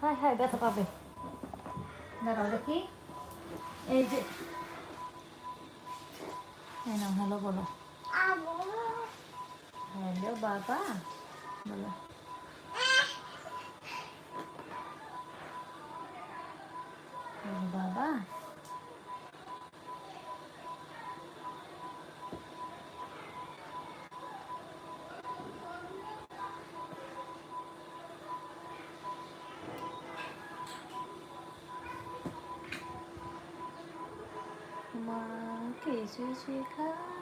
হ্যাঁ হ্যাঁ ব্যথা পাবে। দাঁড়াও দেখি। এই যে। হ্যাঁ না হ্যালো বলো। হ্যালো বাবা, বলো। বাবা। হ্যালো বাবা মাকে শেখায় আল্লাহ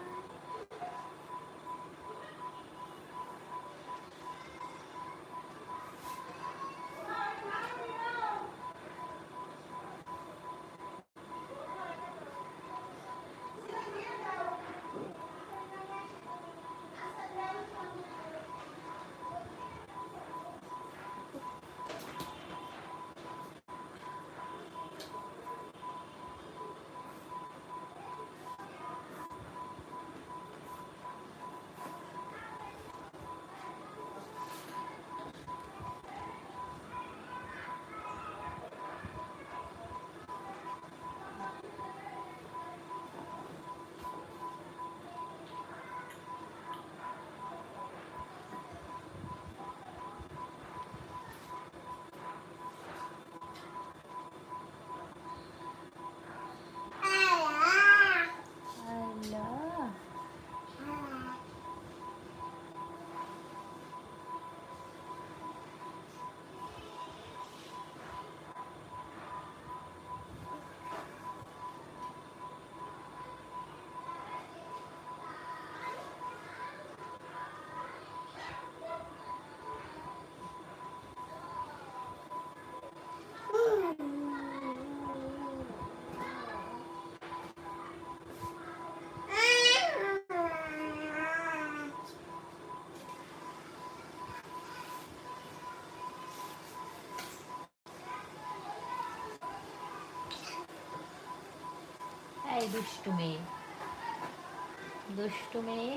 এই দুষ্টু মেয়ে। দুষ্টু মেয়ে।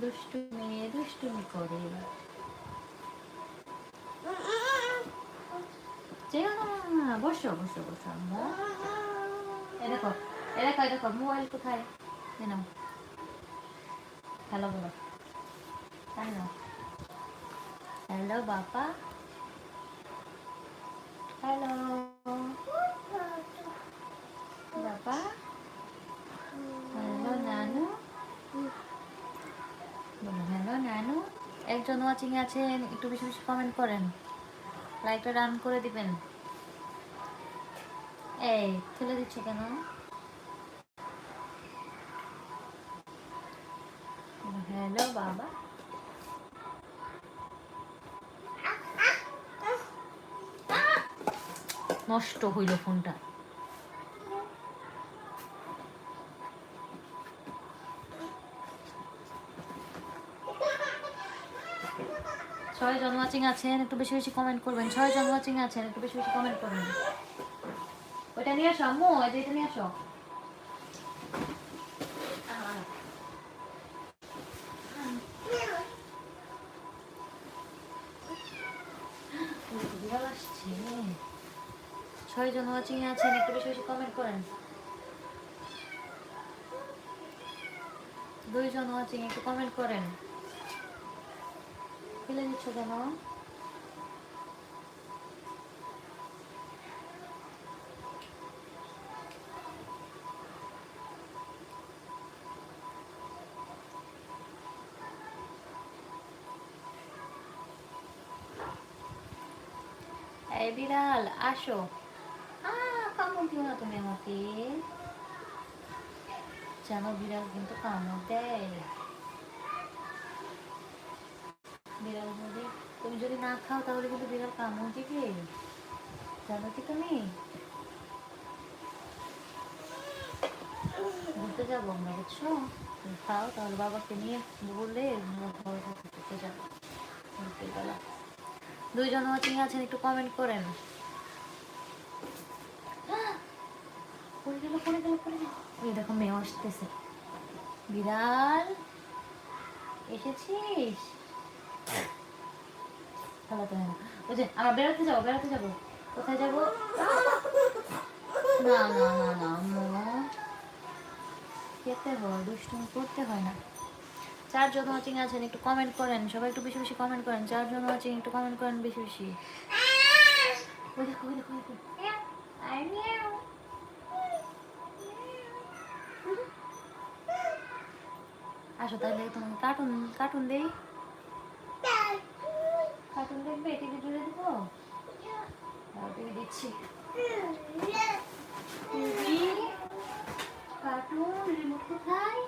দুষ্টু মেয়ে, দুষ্টুমি করে। না, বসো বসো বসো আমরা এ দেখো এ দেখো মোবাইল কোথায়? হ্যালো বলো। হ্যালো হ্যালো বাবা হ্যালো বাবা হ্যালো নানু বলো হ্যালো একজন ওয়াচিং আছেন, একটু বেশি বেশি কমেন্ট করেন। লাইকটা রান করে দিবেন। এই ফেলে দিচ্ছ কেন? হ্যালো বাবা নষ্ট হইল ফোনটা ছয় জন ওয়াচিং আছেন একটু বেশি বেশি কমেন্ট করবেন ছয় জন ওয়াচিং আছেন একটু বেশি বেশি কমেন্ট করবেন ওইটা নিয়ে আসো আম্মু এই যে এটা নিয়ে আসো আসছে ছয় জন ওয়াচিং আছেন, একটু বেশি বেশি কমেন্ট করেন। দুইজন ওয়াচিং একটু কমেন্ট করেন। ফেলে দিচ্ছ কেন? এই বিড়াল, আসো। কামড় দিও না তুমি আমাকে জানো বিড়াল কিন্তু কামড় দেয় বিড়াল যদি তুমি যদি না খাও তাহলে কিন্তু বিড়াল কামড় দিবে জানো কি তুমি ঘুরতে যাব আমরা বুঝছ খাও তাহলে বাবাকে নিয়ে বললে ঘুরতে যাব ঘুরতে গেলাম দুইজন ওয়াচিং আছেন একটু কমেন্ট করেন পড়ে গেল পড়ে এই দেখো মেয়ে আসতেছে। বিড়াল, এসেছিস? ওই যে, আমরা বেরোতে যাব বেরোতে যাব। কোথায় যাব? না না না না আম্মু খেতে হয়, দুষ্টুমি করতে হয় না। চারজন ওয়াচিং আছেন, একটু কমেন্ট করেন। সবাই একটু বেশি বেশি কমেন্ট করেন। চারজন ওয়াচিং একটু কমেন্ট করেন বেশি বেশি। ওই দেখো ওই দেখো আসো তাহলে তোমাকে কার্টুন কার্টুন দেই। কার্টুন দেখবে টিভি জুড়ে দিব? হ্যাঁ, টিভি দিচ্ছি। টিভি কার্টুন রিমোট কোথায়?